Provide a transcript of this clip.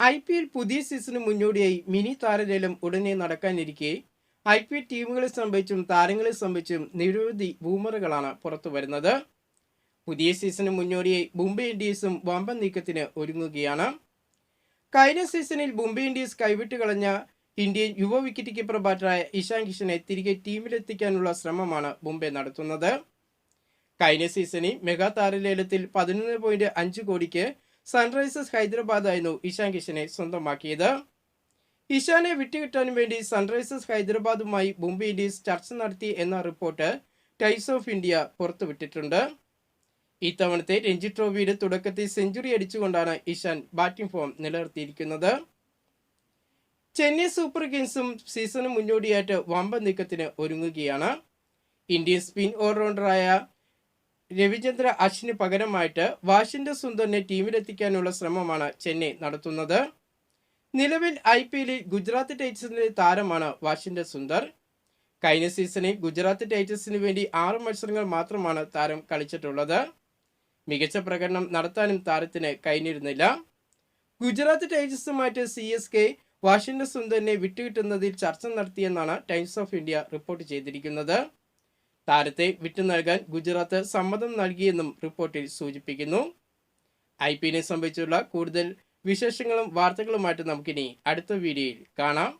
I P L പുതിയ സീസണിന് മുന്നോടിയായി mini താരലേലം ഉടനെ നടക്കാനിരിക്കെ. ഐ പി എൽ ടീമുകളെ സംബന്ധിച്ചും താരങ്ങളെ സംബന്ധിച്ചും നിരവധി ബൂമറുകളാണ് പുറത്തു വരുന്നത്. പുതിയ സീസണിന് മുന്നോടിയായി മുംബൈ ഇന്ത്യൻസും വമ്പൻ നീക്കത്തിന് ഒരുങ്ങുകയാണ്. കഴിഞ്ഞ സീസണിൽ മുംബൈ ഇന്ത്യൻസ് കൈവിട്ട് കളഞ്ഞ ഇന്ത്യൻ യുവ വിക്കറ്റ് കീപ്പർ ബാറ്ററായ ഇഷാൻ കിഷനെ തിരികെ ടീമിലെത്തിക്കാനുള്ള ശ്രമമാണ് മുംബൈ നടത്തുന്നത്. കഴിഞ്ഞ സീസണിൽ മെഗാ താരലേലത്തിൽ പതിനൊന്ന് പോയിന്റ് അഞ്ച് കോടിക്ക് സൺറൈസേഴ്സ് ഹൈദരാബാദായിരുന്നു ഇഷാൻ കിഷനെ സ്വന്തമാക്കിയത്. ഇഷാനെ വിട്ടുകിട്ടാൻ വേണ്ടി സൺറൈസേഴ്സ് ഹൈദരാബാദുമായി മുംബൈ ഇന്ത്യൻസ് ചർച്ച നടത്തി എന്ന റിപ്പോർട്ട് ടൈംസ് ഓഫ് ഇന്ത്യ പുറത്തുവിട്ടിട്ടുണ്ട്. ഇത്തവണത്തെ രഞ്ജി ട്രോഫിയുടെ തുടക്കത്തിൽ സെഞ്ചുറി അടിച്ചുകൊണ്ടാണ് ഇഷാൻ ബാറ്റിംഗ് ഫോം നിലനിർത്തിയിരിക്കുന്നത്. ചെന്നൈ സൂപ്പർ കിങ്സും സീസണും മുന്നോടിയായിട്ട് വമ്പ നീക്കത്തിന് ഒരുങ്ങുകയാണ്. ഇന്ത്യൻ സ്പിൻ ഓൾറൗണ്ടറായ രവിചന്ദ്ര അശ്വിന് പകരമായിട്ട് വാഷിംഗ്ടൺ സുന്ദറിനെ ടീമിലെത്തിക്കാനുള്ള ശ്രമമാണ് ചെന്നൈ നടത്തുന്നത്. നിലവിൽ ഐ പി എല്ലിൽ ഗുജറാത്ത് ടൈറ്റൻസിന്റെ താരമാണ് വാഷിംഗ്ടൺ സുന്ദർ. കഴിഞ്ഞ സീസണിൽ ഗുജറാത്ത് ടൈറ്റൻസിന് വേണ്ടി ആറ് മത്സരങ്ങൾ മാത്രമാണ് താരം കളിച്ചിട്ടുള്ളത്. മികച്ച പ്രകടനം നടത്താനും താരത്തിന് കഴിഞ്ഞിരുന്നില്ല. ഗുജറാത്ത് ടൈറ്റൻസുമായിട്ട് സി എസ് കെ വാഷിംഗ്ടൺ സുന്ദറിനെ വിട്ടുകിട്ടുന്നതിൽ ചർച്ച നടത്തിയെന്നാണ് ടൈംസ് ഓഫ് ഇന്ത്യ റിപ്പോർട്ട് ചെയ്തിരിക്കുന്നത്. താരത്തെ വിട്ടു നൽകാൻ ഗുജറാത്ത് സമ്മതം നൽകിയെന്നും റിപ്പോർട്ടിൽ സൂചിപ്പിക്കുന്നു. ഐ പി എല്ലിനെ സംബന്ധിച്ചുള്ള കൂടുതൽ വിശേഷങ്ങളും വാർത്തകളുമായിട്ട് നമുക്കിനി അടുത്ത വീഡിയോയിൽ കാണാം.